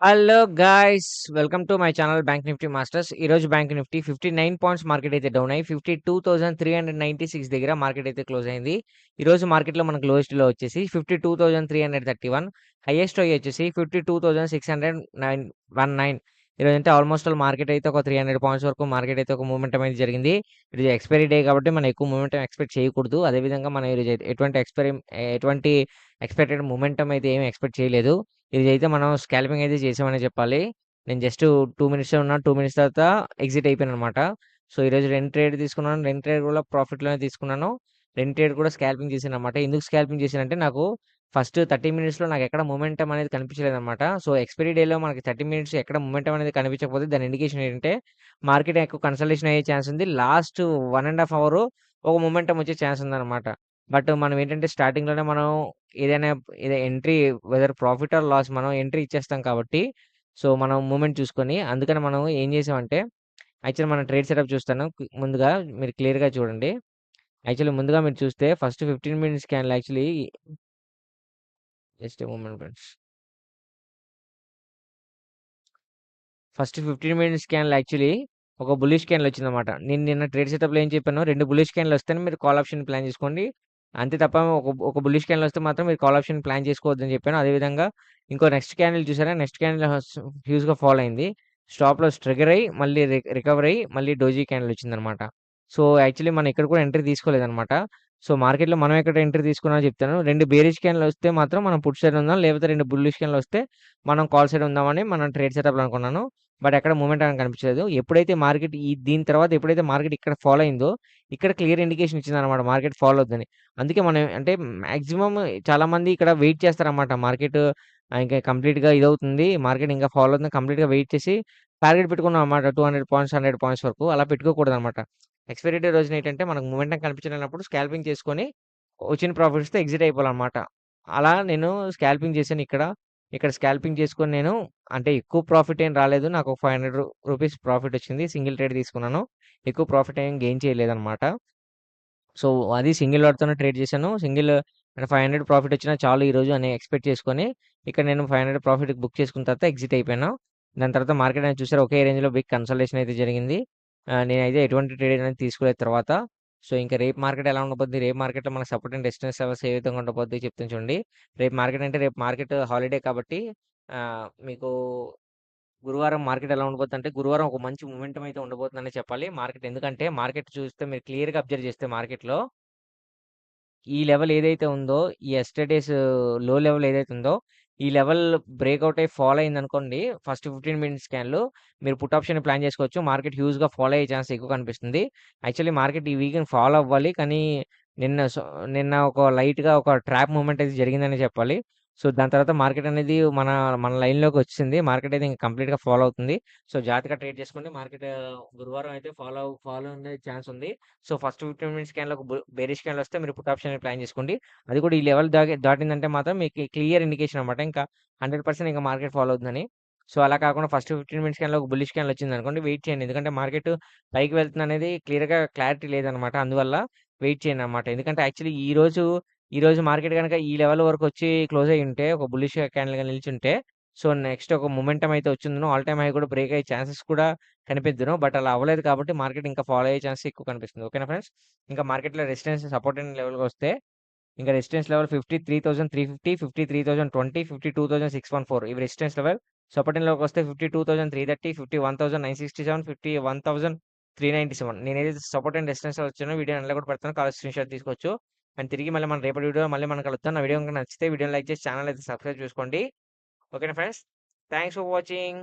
Hello guys! Welcome to my channel bank nifty masters. ఈ రోజు bank nifty 59 points market అయితే down అయ్యి 52,396 దగ్గర మార్కెట్ అయితే క్లోజ్ అయింది. ఈరోజు మార్కెట్‌లో మనకు లోయెస్ట్లో వచ్చేసి 52,331 హైయెస్ట్ అయ్యి వచ్చేసి fifty two thousand six hundred nine one nine ఈరోజు అంటే ఆల్మోస్ట్ ఆల్ మార్కెట్ అయితే ఒక 300 పాయింట్స్ వరకు మార్కెట్ అయితే ఒక మూమెంట్ అయితే జరిగింది. ఈరోజు ఎక్స్‌పైరీ డే కాబట్టి మనం ఎక్కువ మూమెంట్ ఎక్స్‌పెక్ట్ చేయకూడదు. అదేవిధంగా మనం ఈరోజు ఎటువంటి ఎక్స్‌పైరీ ఎటువంటి ఎక్స్‌పెక్టెడ్ మూమెంటం అయితే ఏమి ఎక్స్‌పెక్ట్ చేయలేదు. ఈరోజైతే మనం స్కాల్పింగ్ అయితే చేసామని చెప్పాలి. నేను జస్ట్ టూ మినిట్స్ ఉన్నా. టూ మినిట్స్ తర్వాత ఎగ్జిట్ అయిపోయాను అనమాట సో, ఈరోజు రెండు ట్రేడ్ తీసుకున్నాను. రెండు ట్రేడ్ కూడా ప్రాఫిట్‌లోనే తీసుకున్నాను. రెండు ట్రేడ్ కూడా స్కాల్పింగ్ చేసాను అనమాట ఎందుకు స్కాల్పింగ్ చేసానంటే నాకు ఫస్ట్ 30 మినిట్స్‌లో నాకు ఎక్కడ మూమెంటం అనేది కనిపించలేదనమాట. సో, ఎక్స్‌పైరీ డేలో మనకి 30 మినిట్స్ ఎక్కడ మూమెంటం అనేది కనిపించకపోతే దాని ఇండికేషన్ ఏంటంటే మార్కెట్ ఎక్కువ కన్సల్టేషన్ అయ్యే ఛాన్స్ ఉంది. Last one and half hour ఒక మూమెంటం వచ్చే ఛాన్స్ ఉందన్నమాట బట్ మనం ఏంటంటే స్టార్టింగ్‌లోనే మనం ఏదైనా ఏదో entry whether profit or loss మనం ఎంట్రీ ఇచ్చేస్తాం కాబట్టి సో, మనం మూవ్‌మెంట్ చూసుకొని అందుకని మనం ఏం చేసామంటే యాక్చువల్లీ మనం ట్రేడ్ సెటప్ చూస్తాను. ముందుగా మీరు క్లియర్‌గా చూడండి. యాక్చువల్లీ ముందుగా మీరు చూస్తే ఫస్ట్ 15 మినిట్స్ క్యాన్‌లు actually just moment friends. First 15 minutes క్యాన్‌లు యాక్చువల్లీ ఒక బుల్లిష్ క్యాండిల్ వచ్చిందనమాట. నేను నిన్న ట్రేడ్ సెటప్‌లో ఏం చెప్పాను 2 బుల్లిష్ క్యాండిల్ వస్తేనే మీరు కాల్ ఆప్షన్ ప్లాన్ చేసుకోండి. అంతే తప్ప ఒక ఒక బుల్లిష్ క్యాండిల్ వస్తే మాత్రం మీరు కాల్ ఆప్షన్ ప్లాన్ చేసుకోవద్దని చెప్పాను. అదేవిధంగా ఇంకో నెక్స్ట్ క్యాండిల్ చూసారా? నెక్స్ట్ క్యాండిల్ హ్యూజ్‌గా ఫాలో అయింది. స్టాప్లో స్ట్రిగర్ అయ్యి మళ్ళీ రికవర్ అయ్యి మళ్ళీ డోజీ క్యాండిల్ వచ్చిందనమాట. సో, యాక్చువల్లీ మనం ఇక్కడ కూడా ఎంట్రీ తీసుకోలేదనమాట. సో, మార్కెట్‌లో మనం ఎక్కడ ఎంట్రీ తీసుకున్నా చెప్తాను. రెండు బేరిష్ క్యాన్లు వస్తే మాత్రం మనం పుట్ సైడ్ ఉందాం. లేకపోతే రెండు బుల్లిష్ క్యాన్లు వస్తే మనం కాల్ సైడ్ ఉందామని మనం ట్రేడ్ సెటప్‌లో అనుకున్నాను. బట్ ఎక్కడ మూమెంట్ అని కనిపించలేదు. ఎప్పుడైతే మార్కెట్ ఈ దీని తర్వాత ఎప్పుడైతే మార్కెట్ ఇక్కడ ఫాలో అయిందో ఇక్కడ క్లియర్ ఇండికేషన్ ఇచ్చిందనమాట మార్కెట్ ఫాలో అవుతుంది అందుకే మనం అంటే మ్యాక్సిమం చాలామంది ఇక్కడ వెయిట్ చేస్తారనమాట. మార్కెట్ ఇంకా కంప్లీట్‌గా ఇదవుతుంది. మార్కెట్ ఇంకా ఫాలో అవుతుంది. కంప్లీట్‌గా వెయిట్ చేసి టార్గెట్ పెట్టుకున్నాం అనమాట. 200 పాయింట్స్, 100 పాయింట్స్ వరకు అలా పెట్టుకోకూడదు అనమాట ఎక్స్‌పైరీ డే రోజున ఏంటంటే మనకు మూవ్‌మెంటం కనిపించలేనప్పుడు స్కాల్పింగ్ చేసుకొని వచ్చిన ప్రాఫిట్స్‌తో ఎగ్జిట్ అయిపోవాలన్నమాట అలా నేను స్కాల్పింగ్ చేశాను ఇక్కడ. ఇక్కడ స్కాల్పింగ్ చేసుకొని నేను అంటే ఎక్కువ ప్రాఫిట్ ఏం రాలేదు. నాకు ఒక 500 రూ రూపీస్ ప్రాఫిట్ వచ్చింది. సింగిల్ ట్రేడ్ తీసుకున్నాను. ఎక్కువ ప్రాఫిట్ ఏం గెయిన్ చేయలేదన్నమాట సో, అది సింగిల్ లాట్‌తోనే ట్రేడ్ చేశాను. సింగిల్ ఫైవ్ హండ్రెడ్ ప్రాఫిట్ వచ్చినా చాలు ఈరోజు అని ఎక్స్‌పెక్ట్ చేసుకొని ఇక్కడ నేను 500 ప్రాఫిట్ బుక్ చేసుకున్న తర్వాత ఎగ్జిట్ అయిపోయాను. దాని తర్వాత మార్కెట్ అనేది చూసారు ఒకే రేంజ్‌లో బిగ్ కన్సల్టేషన్ అయితే జరిగింది. నేనైతే ఎటువంటి ట్రేడ్ అనేది తీసుకోలేదు తర్వాత. సో, ఇంకా రేపు మార్కెట్ ఎలా ఉండబోద్ది? రేపు మార్కెట్‌లో మనకు సపోర్ట్ అండ్ రెసిస్టెన్స్ లెవెల్స్ ఏ విధంగా ఉండబోద్ది చెప్తాను చూడండి. రేపు మార్కెట్ అంటే రేపు మార్కెట్ హాలిడే కాబట్టి మీకు గురువారం మార్కెట్ ఎలా ఉండబోద్దంటే గురువారం ఒక మంచి మూమెంటం అయితే ఉండబోతుందని చెప్పాలి. మార్కెట్ ఎందుకంటే మార్కెట్ చూస్తే మీరు క్లియర్‌గా అబ్జర్వ్ చేస్తే మార్కెట్‌లో ఈ లెవెల్ ఏదైతే ఉందో ఈ యెస్టర్‌డేస్లో లెవెల్ ఏదైతే ఉందో ఈ లెవెల్ బ్రేక్అవుట్ అయ్యి ఫాలో అయింది అనుకోండి ఫస్ట్ 15 మినిట్స్ స్కాన్‌లో మీరు పుట్ ఆప్షన్ ప్లాన్ చేసుకోవచ్చు. మార్కెట్ హ్యూజ్‌గా ఫాలో అయ్యే ఛాన్స్ ఎక్కువ కనిపిస్తుంది. యాక్చువల్లీ మార్కెట్ ఈ వీకెండ్ ఫాలో అవ్వాలి. కానీ నిన్న సో నిన్న ఒక లైట్‌గా ఒక ట్రాప్ మూమెంట్ అయితే జరిగిందనే చెప్పాలి. సో, దాని తర్వాత మార్కెట్ అనేది మన మన లైన్‌లోకి వచ్చింది. మార్కెట్ అయితే ఇంకా కంప్లీట్‌గా ఫాలో అవుతుంది. సో, జాగ్రత్తగా ట్రేడ్ చేసుకోండి. మార్కెట్ గురువారం అయితే ఫాలో ఫాలో ఉండే ఛాన్స్ ఉంది. సో, ఫస్ట్ 15 మినిట్స్ స్కాన్‌లో ఒక బు బేరిష్ వస్తే మీరు పుట్ ఆప్షన్ ప్లాన్ చేసుకోండి. అది కూడా ఈ లెవెల్ దాకి దాటిందంటే మాత్రం మీకు క్లియర్ ఇండికేషన్ అనమాట. ఇంకా 100% ఇంకా మార్కెట్ ఫాలో అవుతుందని. సో, అలా కాకుండా ఫస్ట్ 15 మినిట్స్ స్కాన్‌లో ఒక బుల్లిష్ వచ్చింది అనుకోండి వెయిట్ చేయండి. ఎందుకంటే మార్కెట్ పైకి వెళ్తుందనేది క్లియర్‌గా క్లారిటీ లేదనమాట. అందువల్ల వెయిట్ చేయండి అనమాట. ఎందుకంటే యాక్చువల్లీ ఈ రోజు ఈరోజు మార్కెట్ గనక ఈ లెవెల్ వరకు వచ్చి క్లోజ్ అయ్యి ఉంటే ఒక బుల్లిష్ క్యాండిల్‌గా నిల్చుంటే సో, నెక్స్ట్ ఒక మూవ్‌మెంటం అయితే వచ్చిందను ఆల్ టైమ్ హై కూడా బ్రేక్ అయ్యే ఛాన్సెస్ కూడా కనిపిద్దును. బట్ అలా అవ్వలేదు కాబట్టి మార్కెట్ ఇంకా ఫాలో అయ్యే ఛాన్సెస్ ఎక్కువ కనిపిస్తుంది. ఓకేనా ఫ్రెండ్స్? ఇంకా మార్కెట్‌లో రెసిస్టెన్స్ సపోర్ట్ అయిన లెవెల్‌కొస్తే ఇంకా రెసిస్టెన్స్ లెవెల్ 53,350, 53,020, 52,614 ఇవి రెసిస్టెన్స్ లెవెల్. సపోర్ట్ అయిన లెవెల్‌కొస్తే 52,330, 51,967, 51,397 నేనేదైతే support and resistance level video ఎండ్‌లో కూడా పెడతాను. కాల్ స్క్రీన్ షాట్ తీసుకోవచ్చు. అండ్ తిరిగి మళ్ళీ మన రేపటి వీడియో మళ్ళీ మనం కలుద్దాం. నా వీడియో కనుక నచ్చితే వీడియోని లైక్ చేసి ఛానల్ అయితే సబ్స్క్రైబ్ చేసుకోండి. ఓకేనా ఫ్రెండ్స్? Thanks for watching.